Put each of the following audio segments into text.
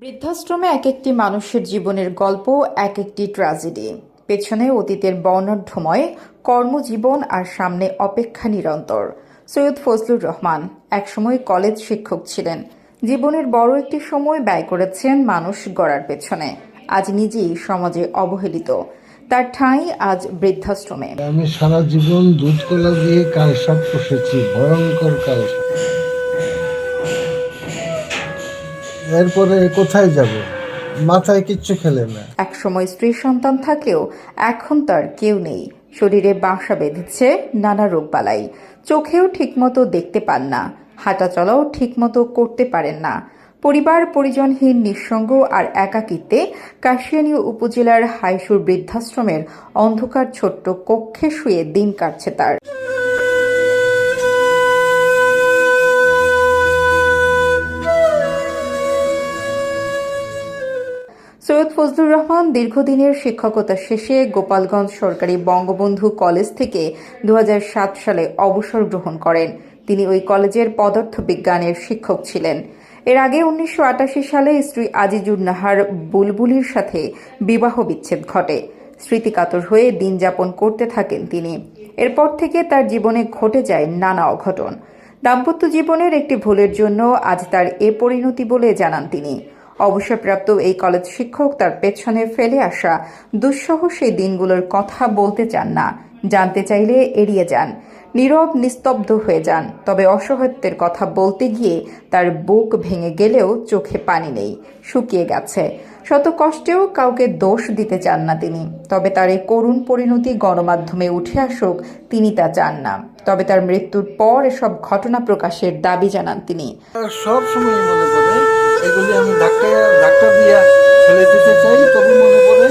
বৃদ্ধাশ্রমে এক একটি মানুষের জীবনের গল্প এক একটি ট্র্যাজেডি। পেছনে অতীতের বর্ণাঢ্যময় কর্মজীবন আর সামনে অপেক্ষা নিরন্তর। সৈয়দ ফজলুর রহমান একসময় কলেজ শিক্ষক ছিলেন। জীবনের বড় একটি সময় ব্যয় করেছেন মানুষ গড়ার পেছনে। আজ নিজেই সমাজে অবহেলিত। তার ঠাঁই আজ বৃদ্ধাশ্রমে। আমি সারা জীবন দুধ কলা দিয়ে কালসাপ কষেছি ভয়ঙ্কর কালসাপ। এরপরে কোথায় যাব? মাথায় কিচ্ছু খেলে না। একসময় স্ত্রী সন্তান থাকলেও এখন তার কেউ নেই। শরীরে বাসা বেঁধেছে নানা রোগবালাই। চোখেও ঠিকমতো দেখতে পান না। হাঁটা চলাও ঠিকমতো করতে পারেন না। পরিবার পরিজনহীন নিঃসঙ্গ আর একাকিত্বে কাশিয়ানীয় উপজেলার হাইসুর বৃদ্ধাশ্রমের অন্ধকার ছোট্ট কক্ষে শুয়ে দিন কাটছে তার। ফজলুর রহমান দীর্ঘদিনের শিক্ষকতা শেষে গোপালগঞ্জ সরকারি বঙ্গবন্ধু কলেজ থেকে দু হাজার সাত সালে অবসর গ্রহণ করেন। তিনি ওই কলেজের পদার্থবিজ্ঞানের শিক্ষক ছিলেন। এর আগে উনিশশো আটাশি সালে স্ত্রী আজিজুর নাহার বুলবুলির সাথে বিবাহ বিচ্ছেদ ঘটে। স্মৃতিকাতর হয়ে দিন যাপন করতে থাকেন তিনি। এরপর থেকে তার জীবনে ঘটে যায় নানা অঘটন। দাম্পত্য জীবনের একটি ভুলের জন্য আজ তার এ পরিণতি বলে জানান তিনি। অবসরপ্রাপ্ত এই কলেজ শিক্ষক তার পেছনে ফেলে আসা দুঃসহ সেই দিনগুলোর কথা বলতে চান না। জানতে চাইলে এড়িয়ে যান। নীরব, নিস্তব্ধ হয়ে যান। তবে অসহায়ত্বের কথা বলতে গিয়ে তার বুক ভেঙে গেলেও চোখে পানি নেই, শুকিয়ে গেছে। শত কষ্টেও কাউকে দোষ দিতে চান না তিনি। তবে তার এই করুণ পরিণতি গণমাধ্যমে উঠে আসুক, তিনি তা চান না। তবে তার মৃত্যুর পর এসব ঘটনা প্রকাশের দাবি জানান তিনি। সব সময় মনে পড়ে এগুলি আমি ডাক্তার ডাক্তার দিয়া ফেলে দিতে চাই তবে মনে পড়ে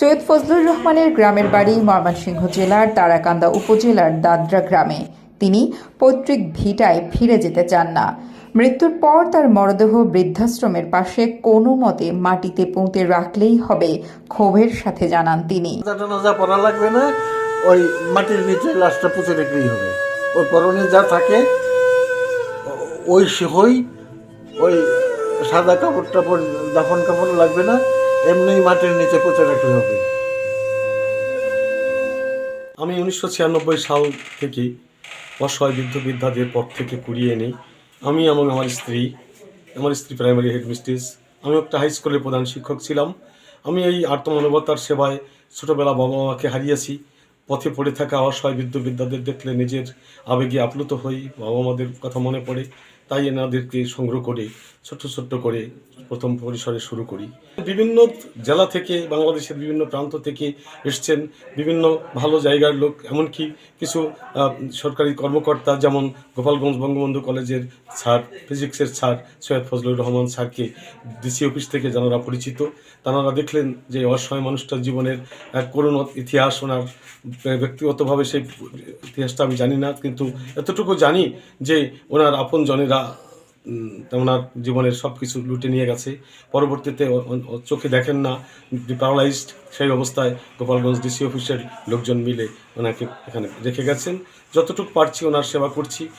সৈয়দ ফজলুর রহমানের গ্রামের বাড়ি ময়মনসিংহ জেলার তারাকান্দা উপজেলার দাদরা গ্রামে। তিনি পৈতৃক ভিটায় ফিরে যেতে চান না। মৃত্যুর পর তার মরদেহ বৃদ্ধাশ্রমের পাশে কোনো মতে মাটিতে পুঁতে রাখলেই হবে ক্ষোভের সাথে জানান তিনি। পড়া লাগবে না ওই মাটির ভিতরে লাশটা পুঁতে রেখেই হবে। ওই পরনে যা থাকে, ওই হই ওই সাদা কাপড় টাপড়, দাফন কাপড় লাগবে না এমনি মাটির নিচে পুঁতে রাখলে হবে। আমি উনিশশো ছিয়ানব্বই সাল থেকে অসহায় বৃদ্ধ বৃদ্ধাদের পথ থেকে কুড়িয়ে এনে আমি এবং আমার স্ত্রী আমার স্ত্রী প্রাইমারি হেডমিস্ট্রেস আমি একটা হাই স্কুলের প্রধান শিক্ষক ছিলাম। আমি এই আত্মমানবতার সেবায় ছোটোবেলা বাবা মাকে হারিয়েছি। পথে পড়ে থাকা অসহায় বৃদ্ধ বৃদ্ধাদের দেখলে নিজের আবেগে আপ্লুত হই বাবা মাদের কথা মনে পড়ে। তাই এনাদেরকে সংগ্রহ করে, ছোট্ট ছোট্ট করে প্রথম পরিসরে শুরু করি। বিভিন্ন জেলা থেকে, বাংলাদেশের বিভিন্ন প্রান্ত থেকে এসছেন বিভিন্ন ভালো জায়গার লোক, এমনকি কিছু সরকারি কর্মকর্তা যেমন গোপালগঞ্জ বঙ্গবন্ধু কলেজের স্যার, ফিজিক্সের স্যার সৈয়দ ফজলুর রহমান স্যারকে ডিসি অফিস থেকে যারা পরিচিত, তারা দেখলেন যে অসহায় মানুষটার জীবনের এক করুণ ইতিহাস, ওনার ব্যক্তিগতভাবে সেই ইতিহাসটা আমি জানি না, কিন্তু এতটুকু জানি যে ওনার আপন জনেরা ওনার জীবনের সব কিছু লুটে নিয়ে গেছে। পরবর্তীতে চোখে দেখেন না প্যারালাইজড সেই অবস্থায় গোপালগঞ্জ ডিসি অফিসের লোকজন মিলে ওনাকে এখানে রেখে গেছেন। যতটুকু পারছি ওনার সেবা করছি।